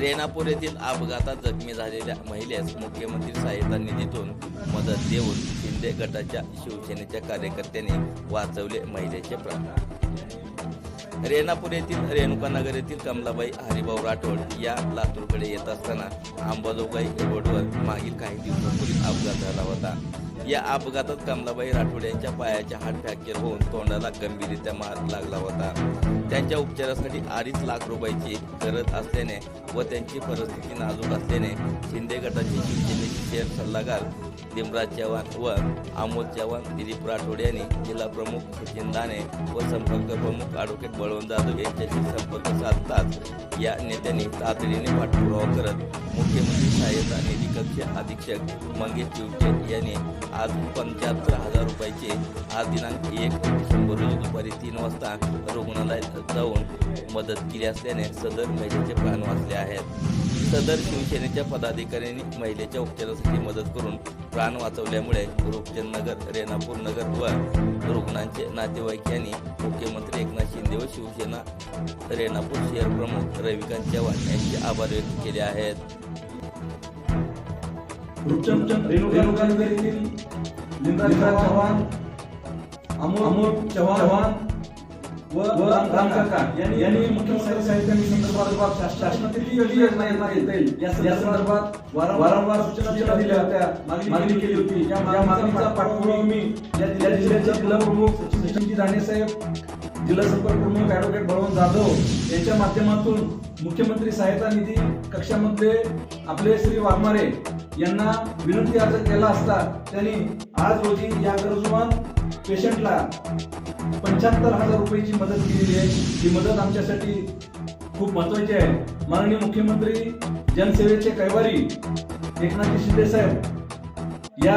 रेणापूर येथील अपघातात जखमी झालेल्या महिलेस मुख्यमंत्री सहायता निधीतून मदत देऊन शिंदे गटाच्या शिवसेनेच्या कार्यकर्त्यांनी वाचवले महिलेचे प्राण. रेणापूर येथील रेणुकानगर येथील कमलाबाई हरिभाऊ राठोड या लातूरकडे येत असताना अंबाजोगाई रोडवर मागील काही दिवसांपूर्वी अपघात झाला होता. या अपघातात कमलाबाई राठोड यांच्या पायाच्या हाड फ्रॅक्चर होऊन तोंडाला गंभीररित्या मार लागला होता. त्यांच्या उपचारासाठी अडीच लाख रुपयाची गरज असल्याने व त्यांची परिस्थिती नाजूक असल्याने शिंदे गटाचे शिवसेनेचे शेअर सल्लागार दिमराज चव्हाण व आमोद चव्हाण दिलीप राठोड यांनी जिल्हा प्रमुख सचिन दाने व संपर्क प्रमुख ॲडव्होकेट बळवंत जाधव यांच्याशी संपर्क साधताच या नेत्यांनी तातडीने पाठपुरावा करत मुख्यमंत्री सहाय्यता निधी कक्ष अधीक्षक मंगेश चिवटे यांनी आज पंच्याहत्तर हजार रुपयाचे आज दिनांक एक डिसेंबर रोजी दुपारी तीन वाजता रुग्णालयात जाऊन मदत केली असल्याने सदर महिलेचे प्राण वाचले आहेत. सदर शिवसेनेच्या पदाधिकाऱ्यांनी महिलेच्या उपचारासाठी मदत करून प्राण वाचवल्यामुळे रूपचंद नगर रेणापूर नगर व रुग्णांचे नातेवाईक यांनी मुख्यमंत्री एकनाथ शिंदे व शिवसेना रेणापूर शहर प्रमुख रविकांत चव्हाण यांचे आभार व्यक्त केले आहेत. चव्हाण अमोल चव्हाण व राम राम काका यांनी मुख्यमंत्री साहित्य संदर्भात शास- शासनातील योजना या संदर्भात वारं- वारंवार सूचना दिल्या होत्या. मागणी केली होती. या मागणीचा पाठपुरावा मी या जिल्ह्या जिल्ह्याचे जिल्हा प्रमुख दाणे साहेब जिल्हा संपर्क प्रमुख ॲडव्होकेट बळवंत जाधव यांच्या माध्यमातून मुख्यमंत्री सहायता निधी कक्षामध्ये आपले श्री वाघमारे यांना विनंती अर्ज केला असता त्यांनी आज रोजी या गरजूमान पेशंटला पंच्याहत्तर हजार रुपयाची मदत केलेली आहे. ही मदत आमच्यासाठी खूप महत्वाची आहे. माननीय मुख्यमंत्री जनसेवेचे कैवारी एकनाथ शिंदे साहेब या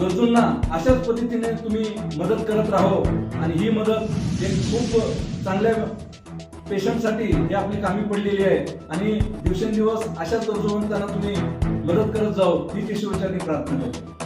गरजूंना अशाच पद्धतीने तुम्ही मदत करत राहो आणि ही मदत एक खूप चांगल्या पेशंटसाठी ही आपली कामी पडलेली आहे. आणि दिवसेंदिवस अशाच गरजूवंतांना तुम्ही मदत करत जाऊ ही शिवचारी प्रार्थना करतो.